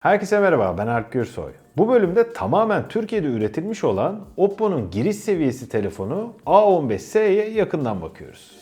Herkese merhaba ben Alp Gürsoy. Bu bölümde tamamen Türkiye'de üretilmiş olan Oppo'nun giriş seviyesi telefonu A15s'ye yakından bakıyoruz.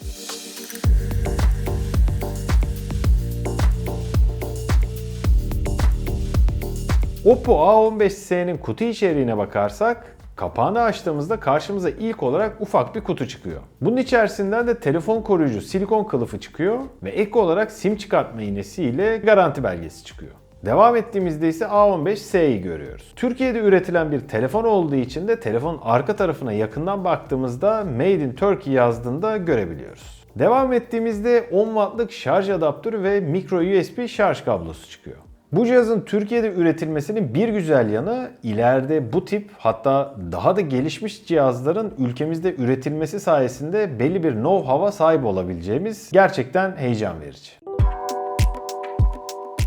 Oppo A15s'nin kutu içeriğine bakarsak Kapağını açtığımızda karşımıza ilk olarak ufak bir kutu çıkıyor. Bunun içerisinden de telefon koruyucu silikon kılıfı çıkıyor ve ek olarak sim çıkartma iğnesi ile garanti belgesi çıkıyor. Devam ettiğimizde ise A15S'yi görüyoruz. Türkiye'de üretilen bir telefon olduğu için de telefonun arka tarafına yakından baktığımızda Made in Turkey yazdığında görebiliyoruz. Devam ettiğimizde 10 wattlık şarj adaptörü ve micro USB şarj kablosu çıkıyor. Bu cihazın Türkiye'de üretilmesinin bir güzel yanı ileride bu tip hatta daha da gelişmiş cihazların ülkemizde üretilmesi sayesinde belli bir know-how'a sahip olabileceğimiz gerçekten heyecan verici.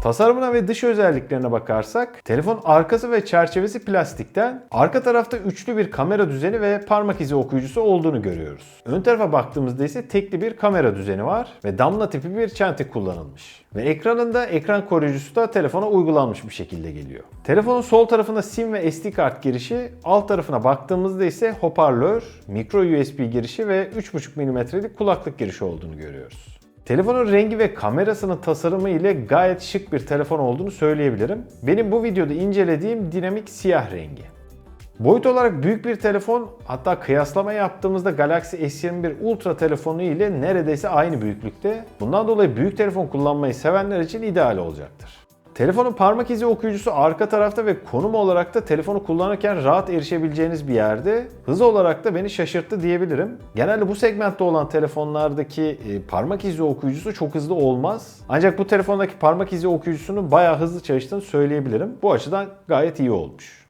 Tasarımına ve dış özelliklerine bakarsak telefon arkası ve çerçevesi plastikten arka tarafta üçlü bir kamera düzeni ve parmak izi okuyucusu olduğunu görüyoruz. Ön tarafa baktığımızda ise tekli bir kamera düzeni var ve damla tipi bir çentik kullanılmış. Ve ekranında ekran koruyucusu da telefona uygulanmış bir şekilde geliyor. Telefonun sol tarafında SIM ve SD kart girişi, alt tarafına baktığımızda ise hoparlör, micro USB girişi ve 3.5 mm'lik kulaklık girişi olduğunu görüyoruz. Telefonun rengi ve kamerasının tasarımı ile gayet şık bir telefon olduğunu söyleyebilirim. Benim bu videoda incelediğim dinamik siyah rengi. Boyut olarak büyük bir telefon hatta kıyaslama yaptığımızda Galaxy S21 Ultra telefonu ile neredeyse aynı büyüklükte. Bundan dolayı büyük telefon kullanmayı sevenler için ideal olacaktır. Telefonun parmak izi okuyucusu arka tarafta ve konum olarak da telefonu kullanırken rahat erişebileceğiniz bir yerde. Hız olarak da beni şaşırttı diyebilirim. Genelde bu segmentte olan telefonlardaki e, parmak izi okuyucusu çok hızlı olmaz. Ancak bu telefondaki parmak izi okuyucusunun bayağı hızlı çalıştığını söyleyebilirim. Bu açıdan gayet iyi olmuş.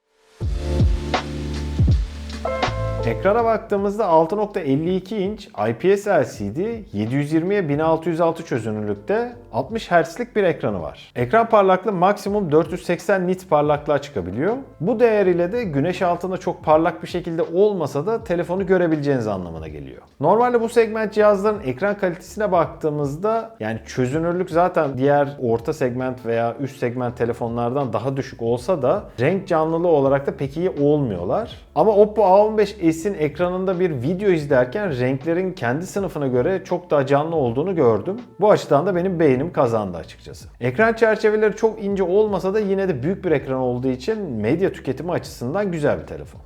Ekrana baktığımızda 6.52 inç IPS LCD 720'ye 1606 çözünürlükte 60 Hz'lik bir ekranı var. Ekran parlaklığı maksimum 480 nit parlaklığa çıkabiliyor. Bu değer ile de güneş altında çok parlak bir şekilde olmasa da telefonu görebileceğiniz anlamına geliyor. Normalde bu segment cihazların ekran kalitesine baktığımızda yani çözünürlük zaten diğer orta segment veya üst segment telefonlardan daha düşük olsa da renk canlılığı olarak da pek iyi olmuyorlar. Ama Oppo A15s'in ekranında bir video izlerken renklerin kendi sınıfına göre çok daha canlı olduğunu gördüm. Bu açıdan da benim beğenim kazandı açıkçası. Ekran çerçeveleri çok ince olmasa da yine de büyük bir ekran olduğu için medya tüketimi açısından güzel bir telefon.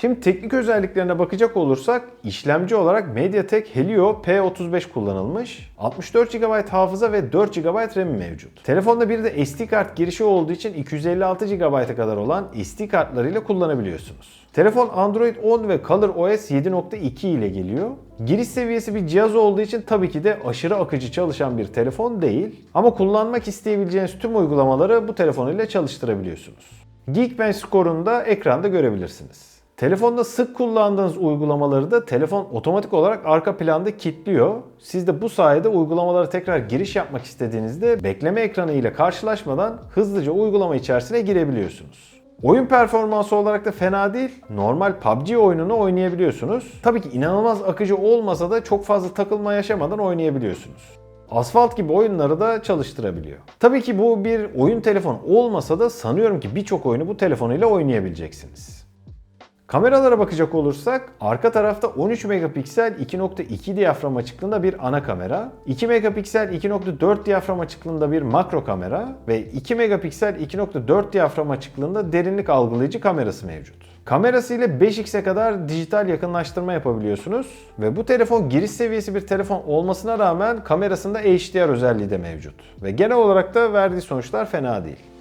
Şimdi teknik özelliklerine bakacak olursak işlemci olarak MediaTek Helio P35 kullanılmış. 64 GB hafıza ve 4 GB RAM mevcut. Telefonda bir de SD kart girişi olduğu için 256 GB'a kadar olan SD kartlarıyla kullanabiliyorsunuz. Telefon Android 10 ve ColorOS 7.2 ile geliyor. Giriş seviyesi bir cihaz olduğu için tabii ki de aşırı akıcı çalışan bir telefon değil. Ama kullanmak isteyebileceğiniz tüm uygulamaları bu telefon ile çalıştırabiliyorsunuz. Geekbench skorunu da ekranda görebilirsiniz. Telefonda sık kullandığınız uygulamaları da telefon otomatik olarak arka planda kilitliyor. Siz de bu sayede uygulamalara tekrar giriş yapmak istediğinizde bekleme ekranı ile karşılaşmadan hızlıca uygulama içerisine girebiliyorsunuz. Oyun performansı olarak da fena değil. Normal PUBG oyununu oynayabiliyorsunuz. Tabii ki inanılmaz akıcı olmasa da çok fazla takılma yaşamadan oynayabiliyorsunuz. Asfalt gibi oyunları da çalıştırabiliyor. Tabii ki bu bir oyun telefonu olmasa da sanıyorum ki birçok oyunu bu telefonuyla oynayabileceksiniz. Kameralara bakacak olursak arka tarafta 13 megapiksel 2.2 diyafram açıklığında bir ana kamera, 2 megapiksel 2.4 diyafram açıklığında bir makro kamera ve 2 megapiksel 2.4 diyafram açıklığında derinlik algılayıcı kamerası mevcut. Kamerası ile 5x'e kadar dijital yakınlaştırma yapabiliyorsunuz ve bu telefon giriş seviyesi bir telefon olmasına rağmen kamerasında HDR özelliği de mevcut. Ve genel olarak da verdiği sonuçlar fena değil.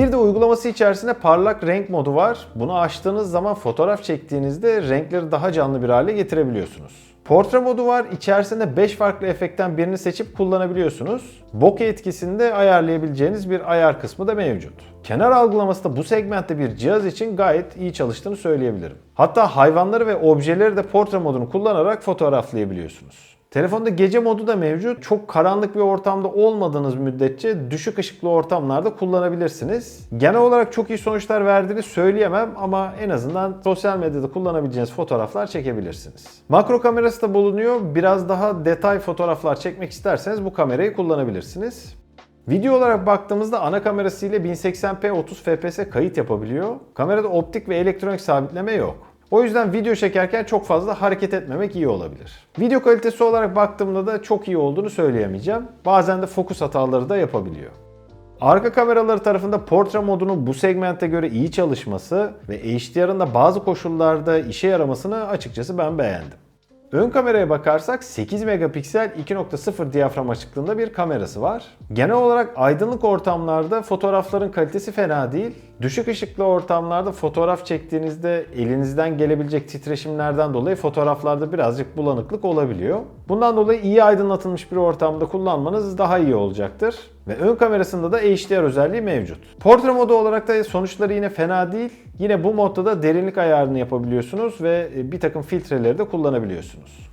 Bir de uygulaması içerisinde parlak renk modu var. Bunu açtığınız zaman fotoğraf çektiğinizde renkleri daha canlı bir hale getirebiliyorsunuz. Portre modu var. İçerisinde 5 farklı efektten birini seçip kullanabiliyorsunuz. Bokeh etkisini de ayarlayabileceğiniz bir ayar kısmı da mevcut. Kenar algılaması da bu segmentte bir cihaz için gayet iyi çalıştığını söyleyebilirim. Hatta hayvanları ve objeleri de portre modunu kullanarak fotoğraflayabiliyorsunuz. Telefonda gece modu da mevcut. Çok karanlık bir ortamda olmadığınız müddetçe düşük ışıklı ortamlarda kullanabilirsiniz. Genel olarak çok iyi sonuçlar verdiğini söyleyemem ama en azından sosyal medyada kullanabileceğiniz fotoğraflar çekebilirsiniz. Makro kamerası da bulunuyor. Biraz daha detay fotoğraflar çekmek isterseniz bu kamerayı kullanabilirsiniz. Video olarak baktığımızda ana kamerası ile 1080p 30 fps kayıt yapabiliyor. Kamerada optik ve elektronik sabitleme yok. O yüzden video çekerken çok fazla hareket etmemek iyi olabilir. Video kalitesi olarak baktığımda da çok iyi olduğunu söyleyemeyeceğim. Bazen de fokus hataları da yapabiliyor. Arka kameraları tarafında portre modunun bu segmente göre iyi çalışması ve HDR'ın da bazı koşullarda işe yaramasını açıkçası ben beğendim. Ön kameraya bakarsak 8 megapiksel 2.0 diyafram açıklığında bir kamerası var. Genel olarak aydınlık ortamlarda fotoğrafların kalitesi fena değil. Düşük ışıklı ortamlarda fotoğraf çektiğinizde elinizden gelebilecek titreşimlerden dolayı fotoğraflarda birazcık bulanıklık olabiliyor. Bundan dolayı iyi aydınlatılmış bir ortamda kullanmanız daha iyi olacaktır. Ve ön kamerasında da HDR özelliği mevcut. Portre modu olarak da sonuçları yine fena değil. Yine bu modda da derinlik ayarını yapabiliyorsunuz ve bir takım filtreleri de kullanabiliyorsunuz.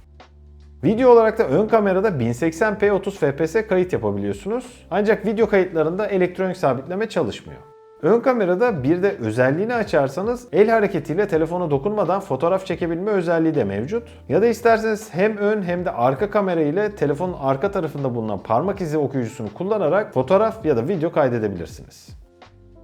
Video olarak da ön kamerada 1080p 30 fps kayıt yapabiliyorsunuz. Ancak video kayıtlarında elektronik sabitleme çalışmıyor. Ön kamerada bir de özelliğini açarsanız el hareketiyle telefona dokunmadan fotoğraf çekebilme özelliği de mevcut. Ya da isterseniz hem ön hem de arka kamera ile telefonun arka tarafında bulunan parmak izi okuyucusunu kullanarak fotoğraf ya da video kaydedebilirsiniz.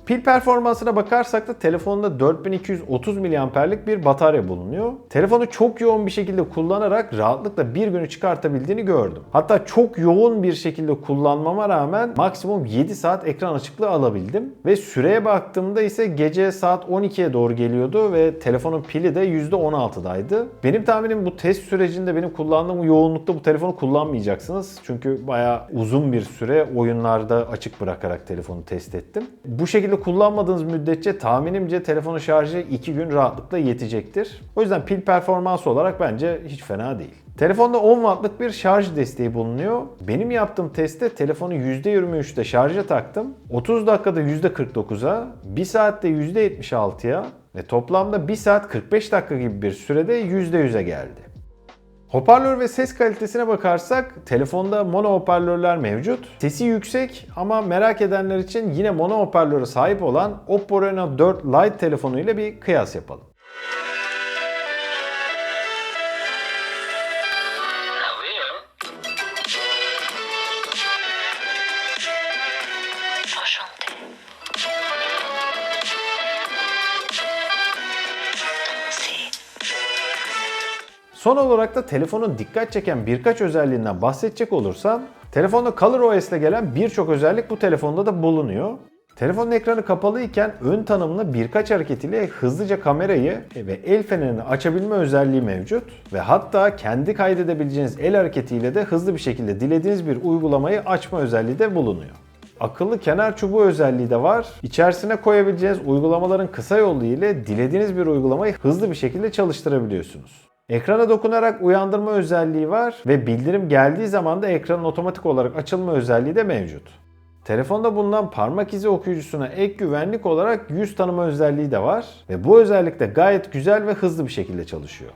Pil performansına bakarsak da telefonda 4230 mAh'lik bir batarya bulunuyor. Telefonu çok yoğun bir şekilde kullanarak rahatlıkla bir günü çıkartabildiğini gördüm. Hatta çok yoğun bir şekilde kullanmama rağmen maksimum 7 saat ekran açıklığı alabildim. Ve süreye baktığımda ise gece saat 12'ye doğru geliyordu ve telefonun pili de %16'daydı. Benim tahminim bu test sürecinde benim kullandığım yoğunlukta bu telefonu kullanmayacaksınız. Çünkü bayağı uzun bir süre oyunlarda açık bırakarak telefonu test ettim. Bu şekilde kullanmadığınız müddetçe tahminimce telefonun şarjı 2 gün rahatlıkla yetecektir. O yüzden pil performansı olarak bence hiç fena değil. Telefonda 10 wattlık bir şarj desteği bulunuyor. Benim yaptığım testte telefonu %23'te şarja taktım. 30 dakikada %49'a, 1 saatte %76'ya ve toplamda 1 saat 45 dakika gibi bir sürede %100'e geldi. Hoparlör ve ses kalitesine bakarsak telefonda mono hoparlörler mevcut. Sesi yüksek ama merak edenler için yine mono hoparlöre sahip olan Oppo Reno 4 Lite telefonu ile bir kıyas yapalım. Son olarak da telefonun dikkat çeken birkaç özelliğinden bahsedecek olursam, telefonda ColorOS ile gelen birçok özellik bu telefonda da bulunuyor. Telefonun ekranı kapalı iken ön tanımlı birkaç hareket ile hızlıca kamerayı ve el fenerini açabilme özelliği mevcut ve hatta kendi kaydedebileceğiniz el hareketiyle de hızlı bir şekilde dilediğiniz bir uygulamayı açma özelliği de bulunuyor. Akıllı kenar çubuğu özelliği de var. İçerisine koyabileceğiniz uygulamaların kısa yolu ile dilediğiniz bir uygulamayı hızlı bir şekilde çalıştırabiliyorsunuz. Ekrana dokunarak uyandırma özelliği var ve bildirim geldiği zaman da ekranın otomatik olarak açılma özelliği de mevcut. Telefonda bulunan parmak izi okuyucusuna ek güvenlik olarak yüz tanıma özelliği de var ve bu özellik de gayet güzel ve hızlı bir şekilde çalışıyor.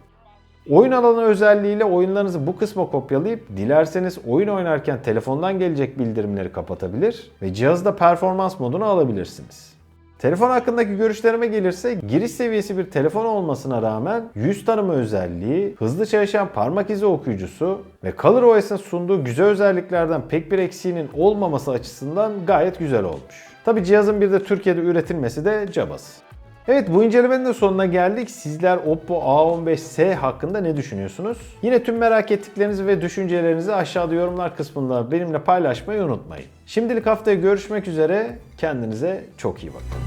Oyun alanı özelliğiyle oyunlarınızı bu kısma kopyalayıp dilerseniz oyun oynarken telefondan gelecek bildirimleri kapatabilir ve cihazda performans modunu alabilirsiniz. Telefon hakkındaki görüşlerime gelirse giriş seviyesi bir telefon olmasına rağmen yüz tanıma özelliği, hızlı çalışan parmak izi okuyucusu ve ColorOS'ın sunduğu güzel özelliklerden pek bir eksiğinin olmaması açısından gayet güzel olmuş. Tabi cihazın bir de Türkiye'de üretilmesi de cabası. Evet bu incelemenin de sonuna geldik. Sizler Oppo A15s hakkında ne düşünüyorsunuz? Yine tüm merak ettiklerinizi ve düşüncelerinizi aşağıda yorumlar kısmında benimle paylaşmayı unutmayın. Şimdilik haftaya görüşmek üzere. Kendinize çok iyi bakın.